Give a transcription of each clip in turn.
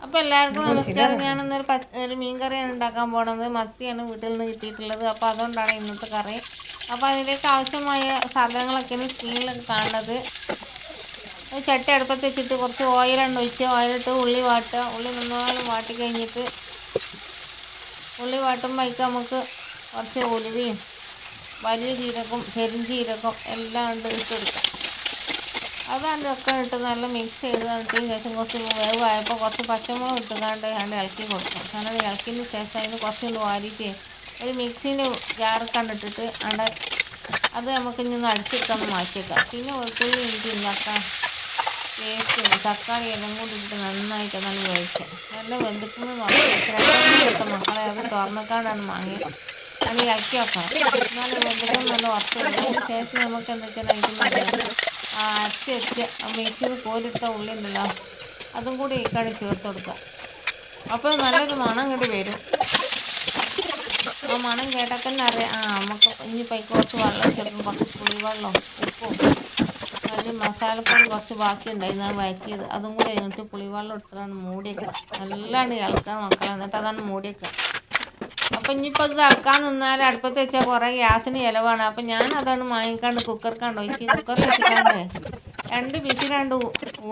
അപ്പോൾ എല്ലാവർക്കും നമസ്കാരം. ഞാനിന്നൊരു പ ഒരു മീൻ കറിയാണ് ഉണ്ടാക്കാൻ പോണത്. മത്തിയാണ് വീട്ടിൽ നിന്ന് കിട്ടിയിട്ടുള്ളത്. അപ്പോൾ അതുകൊണ്ടാണ് ഇന്നത്തെ കറി. അപ്പോൾ അതിലേക്ക് ആവശ്യമായ സാധനങ്ങളൊക്കെയാണ് സ്ക്രീനിലൊക്കെ കാണുന്നത്. ചട്ടി അടുപ്പത്ത് വെച്ചിട്ട് കുറച്ച് ഓയിലാണ് ഒഴിച്ച്. ഓയിലിട്ട് ഉള്ളി വാട്ടുക. ഉള്ളി നന്നായി വാട്ടി കഴിഞ്ഞിട്ട് ഉള്ളി വാട്ടുമ്പോൾ അതിലേക്ക് നമുക്ക് കുറച്ച് ഉലുവയും വലിയ ജീരകം പെരും ജീരകം എല്ലാം ഉണ്ട് ഇട്ടെടുക്കാം അതാണ് ഒക്കെ ഇട്ട് നല്ല മിക്സ് ചെയ്ത് തന്നിട്ട് ശേഷം കുറച്ച് വേവായപ്പോൾ കുറച്ച് പച്ചമുളക് ഇട്ടുകാണ്ട് ഞാൻ ഇളക്കി കൊടുക്കും കാരണം ഇളക്കിയതിന് ശേഷം അതിന് കുറച്ച് ഒന്ന് വാരിയിട്ട് ഒരു മിക്സീന്റെ ജാറ് കണ്ടിട്ടിട്ട് അവിടെ അത് നമുക്ക് ഇനി ഒന്ന് അടിച്ചിട്ടൊന്ന് മാറ്റിയേക്കാം. പിന്നെ വെളുത്തുള്ളി എനിക്ക് ഉണ്ടാക്കാം വേസ്റ്റ് തക്കാളി എല്ലാം കൂടി ഇട്ട് നന്നായിട്ട് നല്ല വേവിക്കാം നല്ല വെന്തിക്കുന്ന നോക്കാം മക്കളെ അത് തുറന്നക്കാണ്ടാണ് വാങ്ങിയത് അത് ഇളക്കി വെക്കണം. എന്നാലും വെന്തിക്കുന്ന നല്ല അതിന് ശേഷം നമുക്ക് എന്താ വെച്ചാൽ അതിന് ആ അരച്ച് വെച്ച് മിക്സിയിൽ കോരിട്ട ഉള്ളി ഉണ്ടല്ലോ അതും കൂടി ഈ കടി ചേർത്ത് കൊടുക്കുക അപ്പോൾ നല്ലൊരു മണം കൂടി വരും. ആ മണം കേട്ടാൽ തന്നെ അറിയാം. ആ നമുക്ക് ഇനി പൈ കുറച്ച് വെള്ളം ചേർക്കും കുറച്ച് പുളിവെള്ളം ഉപ്പും നല്ല മസാലപ്പൊടി കുറച്ച് ബാക്കി ഉണ്ടായിരുന്നു അത് വഴറ്റിയത്. അതും കൂടി കഴിഞ്ഞിട്ട് പുളിവെള്ളം ഇട്ടാണ് മൂടിയൊക്കെ നല്ലതാണ് ഇളക്കാൻ മക്കളെ. എന്നിട്ട് അതാണ് മൂടിയേക്കുക അപ്പം ഇനിയിപ്പോൾ അത് ഇളക്കാൻ നിന്നാൽ അടുപ്പത്ത് വെച്ചാൽ കുറേ ഗ്യാസിന് ചിലവാണ്. അപ്പം ഞാൻ അതാണ് വാങ്ങിക്കാണ്ട് കുക്കർക്കാണ്ട് ഒഴിച്ച് കുക്കർ വെച്ചിക്കാണ്ട് രണ്ട് വിസിലാണ്ട്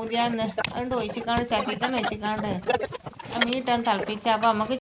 ഊരിയാന്ന് അതുകൊണ്ട് ഒഴിച്ചിക്കാണ്ട് ചട്ടിക്കാണ്ട് വെച്ചിക്കാണ്ട് മീട്ടാൻ തിളപ്പിച്ച. അപ്പോൾ നമുക്ക്